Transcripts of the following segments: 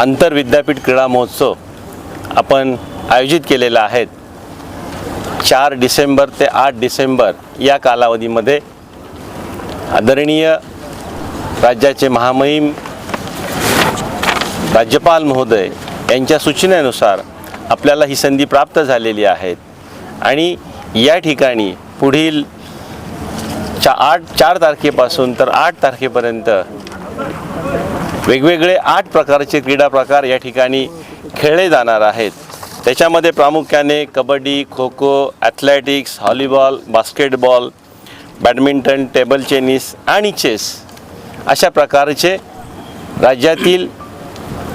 आंतरविद्यापीठ क्रीडा महोत्सव आपण आयोजित केलेला आहेत चार डिसेंबर ते आठ डिसेंबर या कालावधीमध्ये आदरणीय राज्याचे महामहिम राज्यपाल महोदय यांच्या सूचनेनुसार आपल्याला ही संधी प्राप्त झालेली आहे. आणि या ठिकाणी पुढील चा आठ चार तारखेपासून तर आठ तारखेपर्यंत वेगवेगळे आठ प्रकारचे क्रीडा प्रकार या ठिकाणी खेळले जाणार आहेत. त्याच्यामध्ये प्रामुख्याने kabaddi kho kho athletics volleyball basketball badminton table tennis आणि चेस अशा प्रकारचे राज्यातील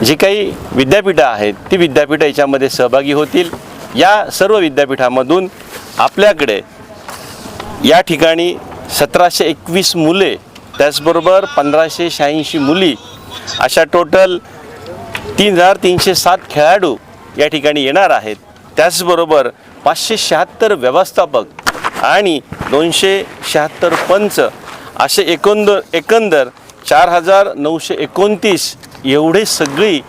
जी काही विद्यापीठं आहेत ती विद्यापीठं याच्यामध्ये सहभागी होतील. या सर्व विद्यापीठामधून आपल्याकडे या ठिकाणी सतराशे एकवीस मुले त्याचबरोबर पंधराशे शहाऐंशी मुली अशा टोटल तीन हजार तीनशे सात खेळाडू या ठिकाणी येणार आहेत. त्याचबरोबर पाचशे शहात्तर व्यवस्थापक आणि दोनशे शहात्तर पंच असे एकोंद एकंदर चार हजार नऊशे एकोणतीस एवढे सगळी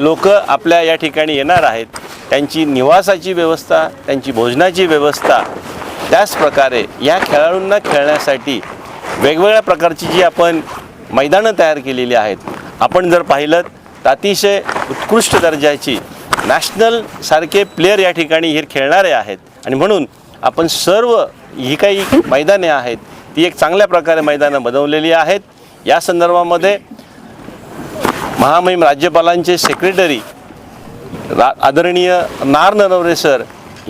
लोक आपल्या या ठिकाणी येणार आहेत. त्यांची निवासाची व्यवस्था त्यांची भोजनाची व्यवस्था त्याचप्रकारे या खेळाडूंना खेळण्यासाठी वेगवेगळ्या प्रकारची जी आपण मैदानं तयार केलेली आहेत. आपण जर पाहिलं तर अतिशय उत्कृष्ट दर्जाची नॅशनल सारखे प्लेयर या ठिकाणी हे खेळणारे आहेत. आणि म्हणून आपण सर्व ही काही मैदाने आहेत ती एक चांगल्या प्रकारे मैदानं बनवलेली आहेत. या संदर्भामध्ये महामहिम राज्यपालांचे सेक्रेटरी रा आदरणीय नार नरवरे सर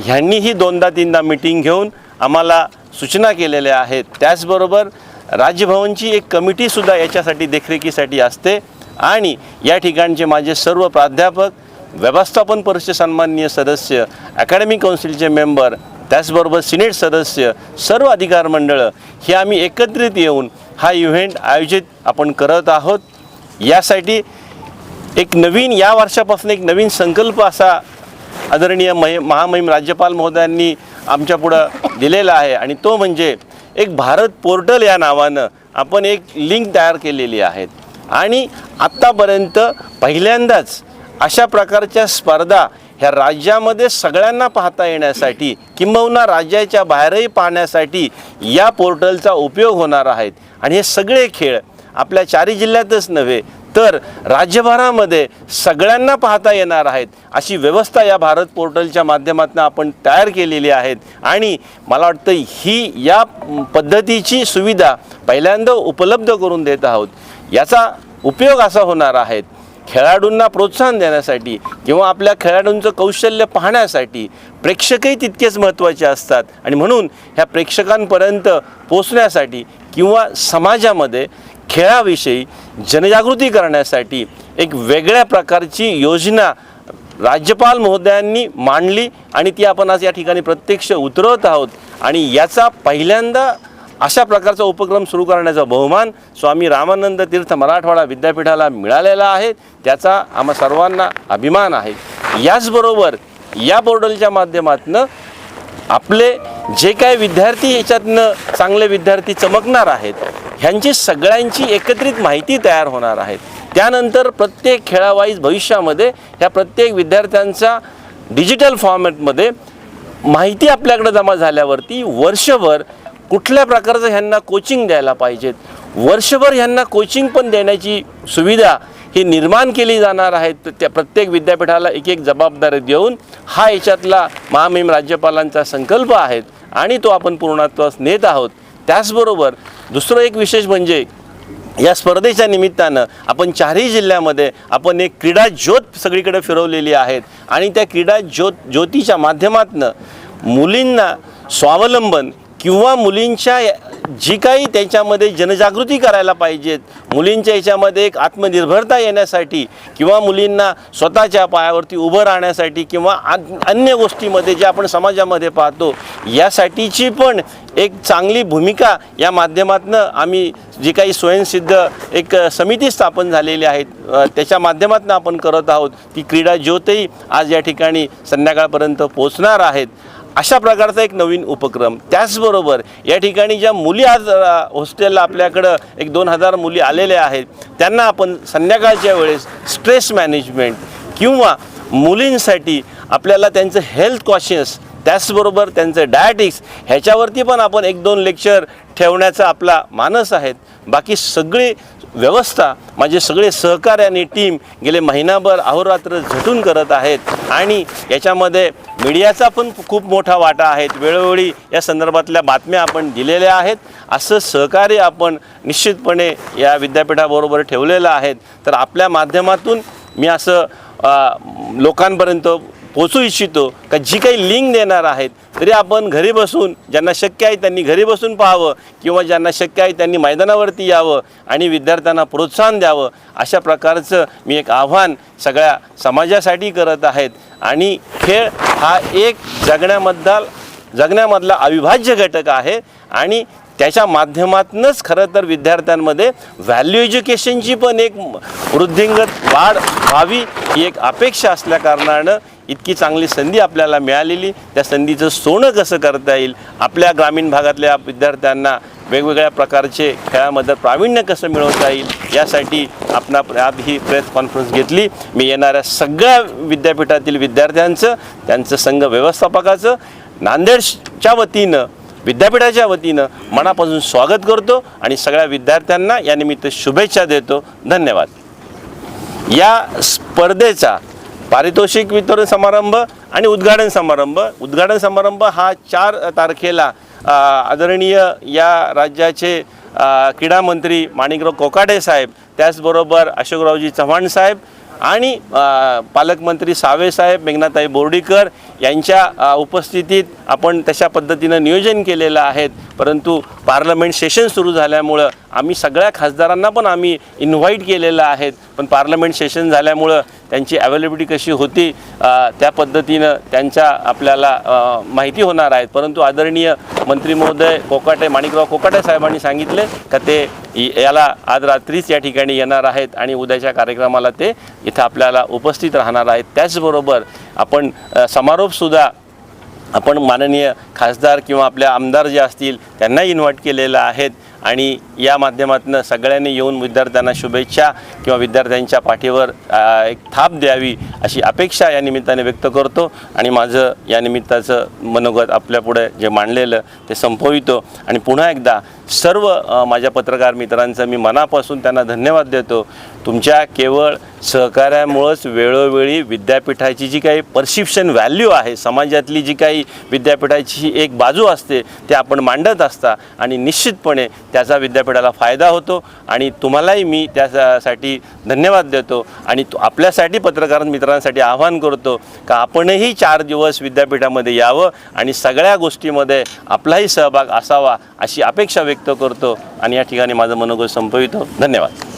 ह्यांनीही दोनदा तीनदा मिटिंग घेऊन आम्हाला सूचना केलेल्या आहेत. त्याचबरोबर राजभवनची एक कमिटीसुद्धा याच्यासाठी देखरेखीसाठी असते. आणि या ठिकाणचे माझे सर्व प्राध्यापक व्यवस्थापन परिषद सन्माननीय सदस्य अकॅडमी कौन्सिलचे मेंबर त्याचबरोबर सिनेट सदस्य सर्व अधिकार मंडळं हे आम्ही एकत्रित येऊन हा इव्हेंट आयोजित आपण करत आहोत. यासाठी एक नवीन या वर्षापासून एक नवीन संकल्प असा आदरणीय महि महामहिम राज्यपाल महोदयांनी आमच्या पुढं दिलेला आहे. आणि तो म्हणजे एक भारत पोर्टल या नावानं आपण एक लिंक तयार केलेली आहेत आणि आत्तापर्यंत पहिल्यांदाच अशा प्रकारच्या स्पर्धा ह्या राज्यामध्ये सगळ्यांना पाहता येण्यासाठी किंबहुना राज्याच्या बाहेरही पाहण्यासाठी या पोर्टलचा उपयोग होणार आहेत. आणि हे सगळे खेळ आपल्या चारी जिल्ह्यातच नव्हे तर राज्यभरामध्ये सगळ्यांना पाहता येणार आहेत. अशी व्यवस्था या भारत पोर्टलच्या माध्यमातून आपण तयार केलेली आहेत. आणि मला वाटतं ही या पद्धतीची सुविधा पहिल्यांदा उपलब्ध करून देत आहोत. याचा उपयोग असा होणार आहे. खेळाडूंना प्रोत्साहन देण्यासाठी किंवा आपल्या खेळाडूंचं कौशल्य पाहण्यासाठी प्रेक्षकही तितकेच महत्त्वाचे असतात. आणि म्हणून ह्या प्रेक्षकांपर्यंत पोचण्यासाठी किंवा समाजामध्ये खेळाविषयी जनजागृती करण्यासाठी एक वेगळ्या प्रकारची योजना राज्यपाल महोदयांनी मांडली आणि ती आपण आज या ठिकाणी प्रत्यक्ष उतरवत आहोत. आणि याचा पहिल्यांदा अशा प्रकारचा उपक्रम सुरू करण्याचा बहुमान स्वामी रामानंद तीर्थ मराठवाडा विद्यापीठाला मिळालेला आहे. त्याचा आम्हा सर्वांना अभिमान आहे. याचबरोबर या पोर्टलच्या माध्यमातून आपले जे काय विद्यार्थी याच्यातनं चांगले विद्यार्थी चमकणार आहेत ह्यांची सगळ्यांची एकत्रित माहिती तयार होणार आहेत त्यानंतर प्रत्येक खेळावाईज भविष्यामध्ये ह्या प्रत्येक विद्यार्थ्यांचा डिजिटल फॉर्मॅटमध्ये माहिती आपल्याकडे जमा झाल्यावरती वर्षभर कुठल्या प्रकारचं ह्यांना कोचिंग द्यायला पाहिजेत? वर्षभर ह्यांना कोचिंग पण देण्याची सुविधा ही निर्माण केली जाणार आहे. त्या प्रत्येक विद्यापीठाला एक एक जबाबदारी देऊन हा याच्यातला महामहिम राज्यपालांचा संकल्प आहे आणि तो आपण पूर्णत्वास नेत आहोत. त्याचबरोबर दुसरं एक विशेष म्हणजे या स्पर्धेच्या निमित्तानं आपण चारही जिल्ह्यामध्ये आपण एक क्रीडा ज्योत सगळीकडे फिरवलेली आहेत. आणि त्या क्रीडा ज्योत ज्योतीच्या माध्यमातनं मुलींना स्वावलंबन किंवा मुलींच्या जी काही त्यांच्यामध्ये जनजागृती करायला पाहिजेत मुलींच्या याच्यामध्ये एक आत्मनिर्भरता येण्यासाठी किंवा मुलींना स्वतःच्या पायावरती उभं राहण्यासाठी किंवा अन्य गोष्टीमध्ये जे आपण समाजामध्ये पाहतो यासाठीची पण एक चांगली भूमिका या माध्यमातून आम्ही जी काही स्वयंसिद्ध एक समिती स्थापन झालेली आहेत त्याच्या माध्यमातून आपण करत आहोत. ती क्रीडा ज्योतही आज या ठिकाणी संध्याकाळपर्यंत पोचणार आहेत. अशा प्रकारचा एक नवीन उपक्रम. त्याचबरोबर या ठिकाणी ज्या मुली आज हॉस्टेलला आपल्याकडं एक दोन हजार मुली आलेल्या आहेत त्यांना आपण संध्याकाळच्या वेळेस स्ट्रेस मॅनेजमेंट किंवा मुलींसाठी आपल्याला त्यांचं हेल्थ कॉशियस त्याचबरोबर त्यांचं डायटिक्स ह्याच्यावरती पण आपण एक दोन लेक्चर ठेवण्याचा आपला मानस आहेत. बाकी सगळी व्यवस्था माझे सगळे सहकार्य आणि टीम गेले महिनाभर अहोरात्र झटून करत आहेत. आणि याच्यामध्ये मीडियाचा पण खूप मोठा वाटा आहे. वेळोवेळी या संदर्भातल्या बातम्या आपण दिलेल्या आहेत. असं सहकार्य आपण निश्चितपणे या विद्यापीठाबरोबर ठेवलेलं आहेत तर आपल्या माध्यमातून मी असं लोकांपर्यंत पोचू इच्छितो का जी काही लिंक देणार आहेत तरी आपण घरी बसून ज्यांना शक्य आहे त्यांनी घरी बसून पाहावं किंवा ज्यांना शक्य आहे त्यांनी मैदानावरती यावं आणि विद्यार्थ्यांना प्रोत्साहन द्यावं अशा प्रकारचं मी एक आव्हान सगळ्या समाजासाठी करत आहेत. आणि खेळ हा एक जगण्यामधला जगण्यामधला अविभाज्य घटक आहे आणि त्याच्या माध्यमातूनच खरं तर विद्यार्थ्यांमध्ये व्हॅल्यू एज्युकेशनची पण एक वृद्धिंगत वाढ व्हावी ही एक अपेक्षा असल्या कारणानं इतकी चांगली संधी आपल्याला मिळालेली. त्या संधीचं सोनं कसं करता येईल? आपल्या ग्रामीण भागातल्या विद्यार्थ्यांना वेगवेगळ्या प्रकारचे खेळामध्ये प्रावीण्य कसं मिळवता येईल? यासाठी आपण आज ही प्रेस कॉन्फरन्स घेतली. मी येणाऱ्या सगळ्या विद्यापीठातील विद्यार्थ्यांचं त्यांचं संघ व्यवस्थापकाचं नांदेडच्या वतीनं विद्यापीठाच्या वतीनं मनापासून स्वागत करतो आणि सगळ्या विद्यार्थ्यांना यानिमित्त शुभेच्छा देतो. धन्यवाद. या स्पर्धेचा पारितोषिक वितरण समारंभ आणि उद्घाटन समारंभ उद्घाटन समारंभ हा चार तारखेला आदरणीय या राज्याचे क्रीडामंत्री क्रीडा मंत्री माणिकराव कोकाटे साहेब त्याचबरोबर अशोकरावजी चव्हाण साहेब आणि पालकमंत्री सावेसाहेब मेघनाताई बोर्डीकर यांच्या उपस्थितीत आपण तशा पद्धतीनं नियोजन केलेलं आहे. परंतु पार्लमेंट सेशन सुरू झाल्यामुळं आम्ही सगळ्या खासदारांना पण आम्ही इन्व्हाइट केलेलं आहेत पण पार्लमेंट सेशन झाल्यामुळं त्यांची अवेलेबिलिटी कशी होती त्या पद्धतीनं त्यांच्या आपल्याला माहिती होणार आहेत. परंतु आदरणीय मंत्री महोदय कोकाटे माणिकराव कोकाटे साहेबांनी सांगितले का ते याला आज रात्रीच या ठिकाणी येणार आहेत आणि उद्याच्या कार्यक्रमाला ते इथं आपल्याला उपस्थित राहणार आहेत. त्याचबरोबर आपण समारोपसुद्धा आपण माननीय खासदार किंवा आपल्या आमदार जे असतील त्यांना इन्व्हाइट केलेलं आहेत. आणि या माध्यमातून सगळ्यांनी येऊन विद्यार्थ्यांना शुभेच्छा किंवा विद्यार्थ्यांच्या पाठीवर एक थाप द्यावी अशी अपेक्षा या निमित्ताने व्यक्त करतो. आणि माझं या निमित्ताचं मनोगत आपल्यापुढे जे मांडलेलं ते संपवितो. आणि पुन्हा एकदा सर्व माझ्या पत्रकार मित्रांचं मी मनापासून त्यांना धन्यवाद देतो. तुमच्या केवळ सहकार्यामुळंच वेळोवेळी विद्यापीठाची जी काही परसिप्शन व्हॅल्यू आहे समाजातली जी काही विद्यापीठाची एक बाजू असते ते आपण मांडत असता. आणि निश्चितपणे त्याचा विद्यापीठाला फायदा होतो आणि तुम्हालाही मी त्यासाठी धन्यवाद देतो. आणि आपल्यासाठी पत्रकार मित्रांसाठी आवाहन करतो का आपणही चार दिवस विद्यापीठामध्ये यावं आणि सगळ्या गोष्टीमध्ये आपलाही सहभाग असावा अशी अपेक्षा व्यक्त करतो. आणि या ठिकाणी माझं मनोगत संपवितो. धन्यवाद.